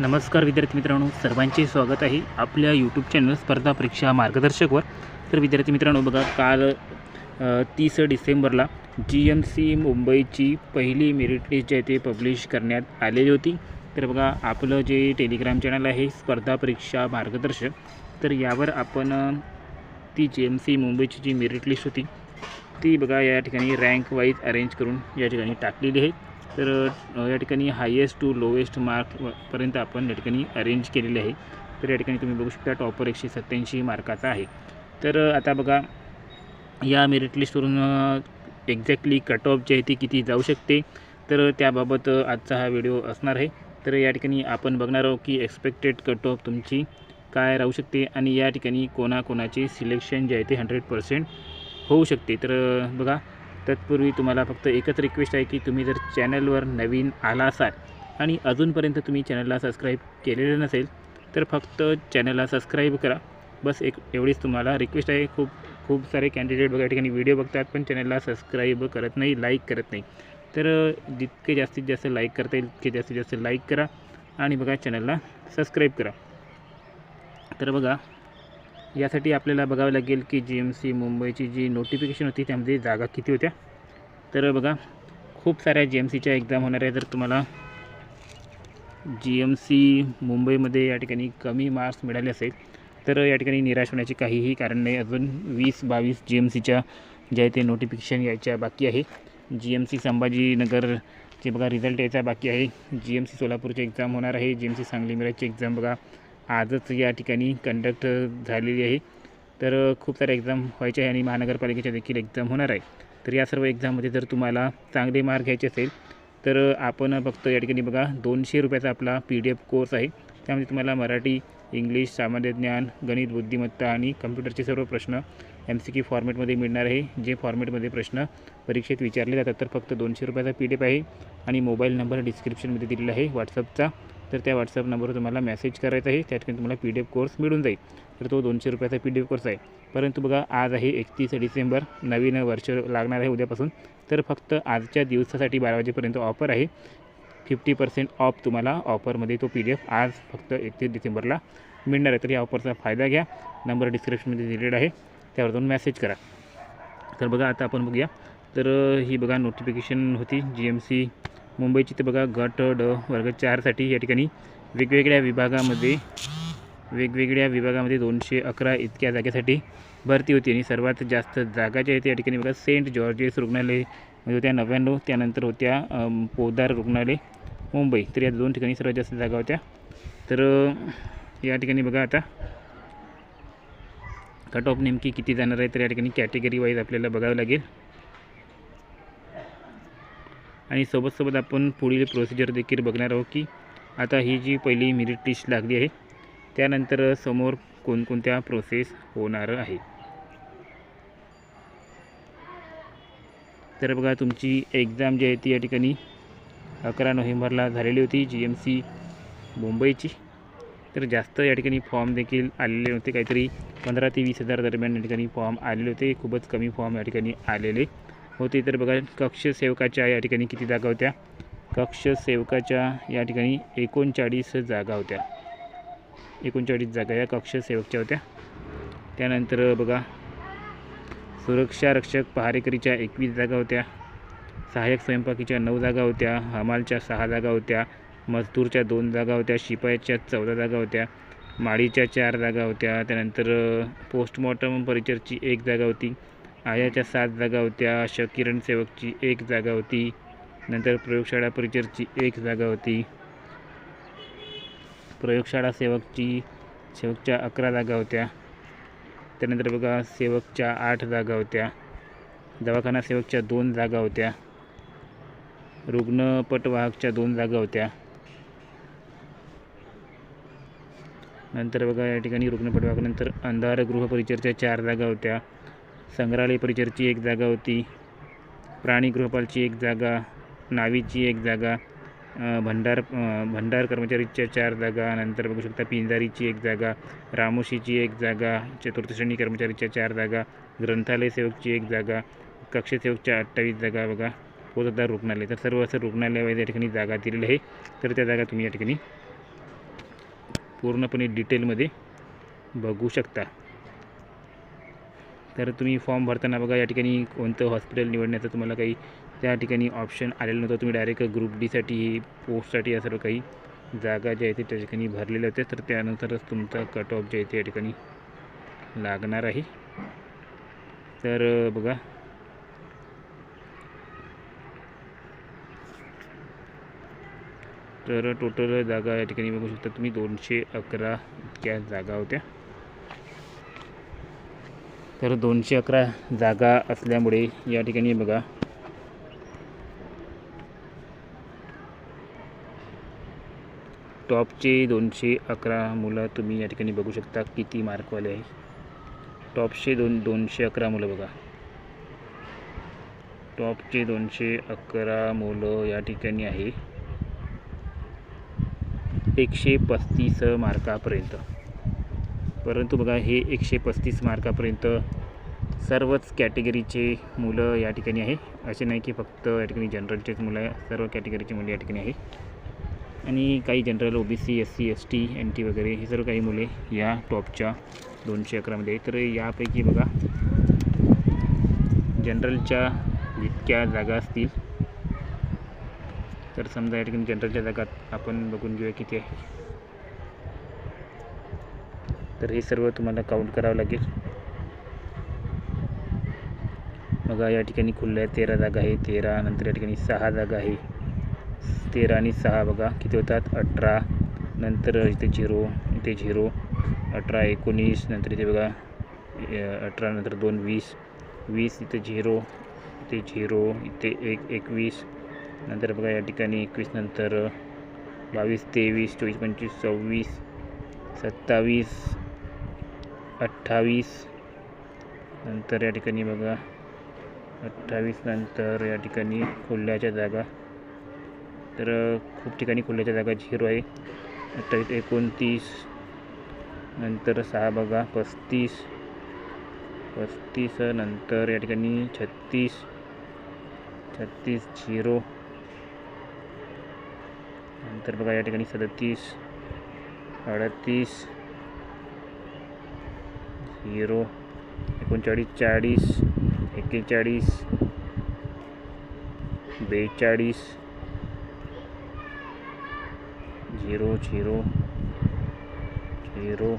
नमस्कार विद्यार्थी मित्रांनो सर्वांचे स्वागत आहे आपल्या यूट्यूब चॅनल स्पर्धा परीक्षा मार्गदर्शकवर. तर विद्यार्थी मित्रांनो बघा काल तीस डिसेंबरला जी एम सी मुंबईची पहिली मेरिट लिस्ट जी आहे ते पब्लिश करण्यात आलेली होती. तर बघा आपलं जे टेलिग्राम चॅनल आहे स्पर्धा परीक्षा मार्गदर्शक तर यावर आपण ती जी एम सी मुंबईची जी मेरिट लिस्ट होती ती बघा या ठिकाणी रँक वाईज अरेंज करून या ठिकाणी टाकलेली आहे. तर या ठिकाणी हायेस्ट टू लोएस्ट मार्कपर्यंत आपण या ठिकाणी अरेंज केलेले आहे. तर या ठिकाणी तुम्ही बघू शकता टॉपर एकशे सत्त्याऐंशी मार्काचा आहे. तर आता बघा या मेरिट लिस्टवरून एक्झॅक्टली कट ऑफ जी आहे ती किती जाऊ शकते? तर त्याबाबत आजचा हा व्हिडिओ असणार आहे. तर या ठिकाणी आपण बघणार आहोत की एक्सपेक्टेड कट ऑफ तुमची काय राहू शकते आणि या ठिकाणी कोणाकोणाचे सिलेक्शन जे आहे ते हंड्रेड पर्सेंट होऊ शकते. तर बघा तत्पूर्वी तुम्हाला फक्त एकच रिक्वेस्ट आहे की तुम्ही जर चॅनलवर नवीन आला असाल आणि अजूनपर्यंत तुम्ही चॅनलला सबस्क्राईब केलेलं नसेल तर फक्त चॅनलला सबस्क्राईब करा. बस एक एवढीच तुम्हाला रिक्वेस्ट आहे. खूप खूप सारे कॅन्डिडेट बघा ठिकाणी व्हिडिओ बघतात पण चॅनलला सबस्क्राईब करत नाही लाईक करत नाही. तर जितके जास्तीत जास्त लाईक करता येईल तितके जास्तीत जास्त लाईक करा आणि बघा चॅनलला सबस्क्राईब करा. तर बघा यासाठी आपल्याला बघावं लागेल की जी एम सी मुंबईची जी नोटिफिकेशन होती त्यामध्ये जागा किती होत्या? तर बघा खूप साऱ्या जी एम सीच्या एक्झाम होणार आहे जर तुम्हाला जी एम सी मुंबईमध्ये या ठिकाणी कमी मार्क्स मिळाले असेल तर या ठिकाणी निराश होण्याचे काहीही कारण नाही. अजून वीस बावीस जी एम सीच्या जे आहे ते नोटिफिकेशन यायच्या बाकी आहे. जी एम सी संभाजीनगरचे बघा रिझल्ट यायचा बाकी आहे. जी एम सी सोलापूरची एक्झाम होणार आहे. जी एम सी सांगली मिराजची एक्झाम बघा. आजच या ठिकाणी कंडक्ट झालेली आहे. तर खूप साऱ्या एक्झाम व्हायच्या आहे आणि महानगरपालिकेच्या देखील एक्झाम होणार आहे. तर या सर्व एक्झाममध्ये जर तुम्हाला चांगले मार्क घ्यायचे असेल तर आपण फक्त या ठिकाणी बघा दोनशे रुपयाचा आपला पी डी एफ कोर्स आहे. त्यामध्ये तुम्हाला मराठी इंग्लिश सामान्य ज्ञान गणित बुद्धिमत्ता आणि कम्प्युटरचे सर्व प्रश्न एम सी क्यू फॉर्मेटमध्ये मिळणार आहे. जे फॉर्मेटमध्ये प्रश्न परीक्षेत विचारले जातात तर फक्त दोनशे रुपयाचा पी डी एफ आहे आणि मोबाईल नंबर डिस्क्रिप्शनमध्ये दिलेला आहे. व्हॉट्सअपचा तर त्या व्हॉट्सअप नंबरवर तुम्हाला मेसेज करायचा आहे. त्या ठिकाणी तुम्हाला पी डी एफ कोर्स मिळून जाईल. तर तो दोनशे रुपयाचा पी डी एफ कोर्स आहे. परंतु बघा आज आहे एकतीस डिसेंबर. नवीन वर्ष लागणार आहे उद्यापासून. तर फक्त आजच्या दिवसासाठी बारा वाजेपर्यंत ऑफर आहे. फिफ्टी पर्सेंट ऑफ तुम्हाला ऑफरमध्ये तो पी डी एफ आज फक्त एकतीस डिसेंबरला मिळणार आहे. तर या ऑफरचा फायदा घ्या. नंबर डिस्क्रिप्शनमध्ये दिलेला आहे. त्यावर जाऊन मेसेज करा. तर बघा आता आपण बघूया. तर ही बघा नोटिफिकेशन होती. जी एम सी मुंबईची तर बघा गट ड वर्ग चारसाठी या ठिकाणी वेगवेगळ्या विभागामध्ये वेगवेगळ्या विभागामध्ये दोनशे अकरा इतक्या जागेसाठी भरती होती आणि सर्वात जास्त जागा ज्या आहेत या ठिकाणी बघा सेंट जॉर्जेस रुग्णालय म्हणजे होत्या नव्याण्णव त्यानंतर होत्या पोदार रुग्णालय मुंबई. तर या दोन ठिकाणी सर्वात जास्त जागा होत्या. तर या ठिकाणी बघा आता कट ऑफ नेमकी किती जाणार आहे तर या ठिकाणी कॅटेगरी वाईज आपल्याला बघावं लागेल. आणि सोबतसोबत आपण पुढील प्रोसिजर देखील बघणार आहोत की आता ही जी पहिली मेरिट लिस्ट लागली आहे त्यानंतर समोर कोणकोणत्या प्रोसेस होणार आहे. तर बघा तुमची एक्झाम जी आहे ती या ठिकाणी अकरा नोव्हेंबरला झालेली होती जी एम सी मुंबईची. तर जास्त या ठिकाणी फॉर्म देखील आलेले नव्हते काहीतरी पंधरा ते वीस हजार दरम्यान या ठिकाणी फॉर्म आलेले होते. खूपच कमी फॉर्म या ठिकाणी आलेले. होते. तर बघा कक्षसेवकाच्या या ठिकाणी किती जागा होत्या? कक्षसेवकाच्या या ठिकाणी एकोणचाळीस जागा होत्या. एकोणचाळीस जागा या कक्षसेवकच्या होत्या. त्यानंतर बघा सुरक्षा रक्षक पहारेकरीच्या एकवीस जागा होत्या. सहाय्यक स्वयंपाकीच्या नऊ जागा होत्या. हमालच्या सहा जागा होत्या. मजदूरच्या दोन जागा होत्या. शिपायाच्या चौदा जागा होत्या. माळीच्या चार जागा होत्या. त्यानंतर पोस्टमॉर्टम परिचरची एक जागा होती. आयाच्या सात जागा होत्या. शकिरण सेवकची एक जागा होती. नंतर प्रयोगशाळा परिचरची एक जागा होती. प्रयोगशाळा सेवकची सेवकच्या अकरा जागा होत्या. त्यानंतर बघा सेवकच्या आठ जागा होत्या. दवाखाना सेवकच्या दोन जागा होत्या. रुग्णपटवाहकच्या दोन जागा होत्या. नंतर बघा या ठिकाणी रुग्णपटवाहकनंतर अंधार गृहपरिचरच्या चार जागा होत्या. संग्रहालय परिचरची एक जागा होती. प्राणीगृहपालची एक जागा नावीची एक जागा भंडार भंडार कर्मचारीच्या चार जागा नंतर बघू शकता पिंजारीची एक जागा रामोशीची एक जागा चतुर्थ श्रेणी कर्मचारीच्या चार जागा ग्रंथालय सेवकची एक जागा कक्षसेवकच्या अठ्ठावीस जागा बघा पोतदार रुग्णालय. तर सर्व असं रुग्णालय या ठिकाणी जागा दिलेली आहे. तर त्या जागा तुम्ही या ठिकाणी पूर्णपणे डिटेलमध्ये बघू शकता. तर तुम्ही फॉर्म भरताना बघा या ठिकाणी कोणतं हॉस्पिटल निवडण्याचं तुम्हाला काही त्या ठिकाणी ऑप्शन आलेलं नव्हतं. तुम्ही डायरेक्ट ग्रुप डीसाठी पोस्टसाठी या सर्व काही जागा ज्या आहेत ते त्या ठिकाणी भरलेल्या होत्या. तर त्यानंतरच तुमचा कट ऑफ जे आहे ते या ठिकाणी लागणार आहे. तर बघा. तर टोटल जागा या ठिकाणी बघू शकता तुम्ही. दोनशे अकरा इतक्या जागा होत्या. तर दोनशे अकरा जागा असल्यामुळे या ठिकाणी बघा. टॉपचे दोनशे अकरा मुलं तुम्ही या ठिकाणी बघू शकता किती मार्कवाले आहे. टॉपचे दोन दोनशे अकरा मुलं बघा. टॉपचे दोनशे अकरा मुलं या ठिकाणी आहे. एकशे पस्तीस मार्कापर्यंत. परंतु बघा हे एकशे पस्तीस मार्कापर्यंत सर्वच कॅटेगरीचे मुलं या ठिकाणी आहे. असे नाही की फक्त या ठिकाणी जनरलचेच मुलं सर्व कॅटेगरीची मुलं या ठिकाणी आहे. आणि काही general O B C S C S T N T वगैरे हे सर्व काही मुले या टॉपच्या दोनशे अकरामध्ये तर यापैकी बघा जनरलच्या जितक्या जागा असतील तर समजा या ठिकाणी जनरलच्या जागा आपण बघून घेऊया किती आहे तर हे सर्व तुम्हाला काउंट करावं लागेल. बघा या ठिकाणी खुल्या तेरा जागा आहे. तेरा नंतर या ठिकाणी सहा जागा आहे. तेरा आणि सहा बघा किती होतात? अठरा नंतर इथे झिरो इथे झिरो अठरा एकोणीस नंतर इथे बघा अठरा नंतर दोन वीस वीस इथे झिरो इथे झिरो इथे एक एकवीस नंतर बघा या ठिकाणी एकवीस नंतर बावीस तेवीस चोवीस पंचवीस सव्वीस सत्तावीस अठ्ठावीस नंतर या ठिकाणी बघा. अठ्ठावीस नंतर या ठिकाणी खुल्याच्या जागा. तर खूप ठिकाणी खुल्याच्या जागा झिरो आहे. अठ्ठावीस एकोणतीस नंतर सहा बघा. पस्तीस पस्तीस नंतर या ठिकाणी छत्तीस छत्तीस झिरो. नंतर बघा या ठिकाणी सदतीस अडतीस झिरो एकोणचाळीस चाळीस एक्केचाळीस बेचाळीस झिरो झिरो झिरो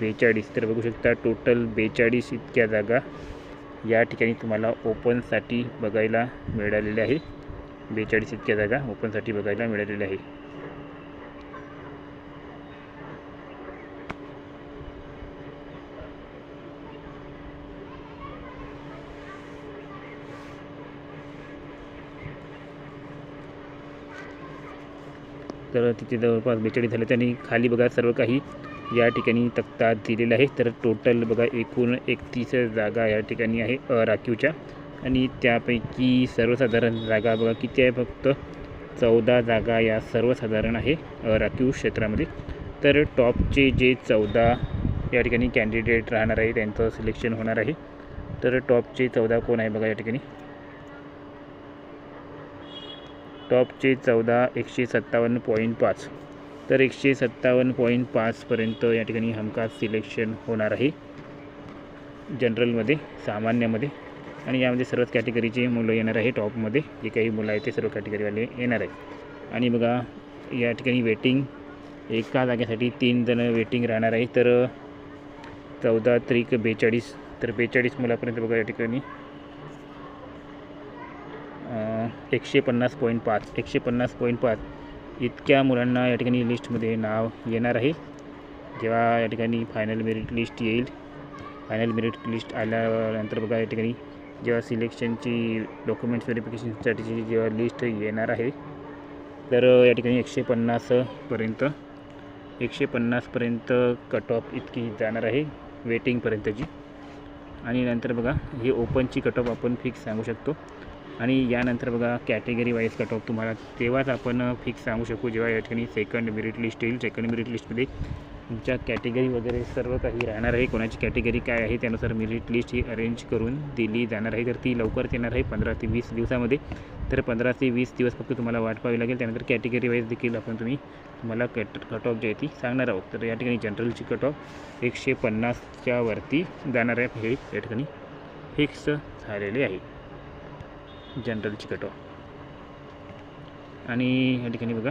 बेचाळीस तर बघू शकता टोटल बेचाळीस इतक्या जागा या ठिकाणी तुम्हाला ओपनसाठी बघायला मिळालेल्या आहे बेचाळीस इतक्या जागा ओपनसाठी बघायला मिळालेल्या आहे तर तिथे जवळपास बेचाळीस झाले त्यांनी खाली बघा सर्व काही या ठिकाणी तक्ता दिलेला आहे. तर टोटल बघा एकूण एकतीस जागा या ठिकाणी आहे राखीवच्या. आणि त्यापैकी सर्वसाधारण जागा बघा किती आहे फक्त? चौदा जागा या सर्वसाधारण आहे राखीव क्षेत्रामध्ये. तर टॉपचे जे चौदा या ठिकाणी कॅन्डिडेट राहणार आहे त्यांचं सिलेक्शन होणार आहे. तर टॉपचे चौदा कोण आहे बघा या ठिकाणी? टॉपचे चौदा एकशे सत्तावन्न पॉईंट पाच. तर एकशे सत्तावन्न पॉईंट पाचपर्यंत या ठिकाणी हमखास सिलेक्शन होणार आहे. जनरलमध्ये सामान्यमध्ये आणि यामध्ये सर्वच कॅटेगरीचे मुलं येणार आहे. टॉपमध्ये जे काही मुलं आहेत ते सर्व कॅटेगरीवाले येणार आहेत. आणि बघा या ठिकाणी वेटिंग एका जागेसाठी तीन जण वेटिंग राहणार आहे. तर चौदा त्रिक बेचाळीस तर बेचाळीस मुलापर्यंत बघा या ठिकाणी एकशे पन्नास पॉईंट पाच. एकशे पन्नास पॉईंट पाच. इतक्या मुलांना या ठिकाणी लिस्टमध्ये नाव येणार आहे. जेव्हा या ठिकाणी फायनल मेरिट लिस्ट येईल. फायनल मेरिट लिस्ट आल्यानंतर बघा या ठिकाणी जेव्हा सिलेक्शनची डॉक्युमेंट्स व्हेरिफिकेशनसाठीची जेव्हा लिस्ट येणार आहे तर या ठिकाणी एकशे पन्नासपर्यंत एकशे पन्नासपर्यंत कट ऑफ इतकी जाणार आहे वेटिंगपर्यंतची आणि नंतर बघा ही ओपनची कट ऑफ आपण फिक्स सांगू शकतो. आणि यानंतर बघा कॅटेगरी वाईज कट ऑफ तुम्हाला तेव्हाच आपण फिक्स सांगू शकू जेव्हा या ठिकाणी सेकंड मेरिट लिस्ट येईल. सेकंड मेरिट लिस्टमध्ये तुमच्या कॅटेगरी वगैरे सर्व काही राहणार आहे. कोणाची कॅटेगरी काय आहे त्यानुसार मेरिट लिस्ट ही अरेंज करून दिली जाणार आहे. तर ती लवकरच येणार आहे पंधरा ते वीस दिवसामध्ये. तर पंधरा ते वीस दिवस फक्त तुम्हाला वाट पाहावी लागेल. त्यानंतर कॅटेगरी वाईज देखील आपण तुम्ही तुम्हाला कट कट ऑफ जी आहे ती सांगणार आहोत. तर या ठिकाणी जनरलची कट ऑफ एकशे पन्नासच्या वरती जाणार आहे. हे या ठिकाणी फिक्स झालेले आहे. जनरलची कट ऑफ आणि या ठिकाणी बघा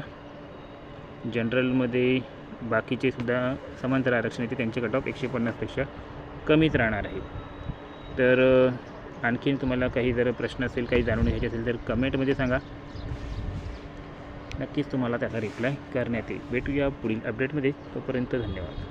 जनरलमध्ये बाकीचे सुद्धा समांतर आरक्षण येते त्यांचे कट ऑफ एकशे पन्नासपेक्षा कमीच राहणार आहे. तर आणखीन तुम्हाला काही जर प्रश्न असेल काही जाणून घ्यायचे असेल तर कमेंटमध्ये सांगा. नक्कीच तुम्हाला त्याला रिप्लाय करण्यात येईल. भेटूया पुढील अपडेटमध्ये तोपर्यंत धन्यवाद.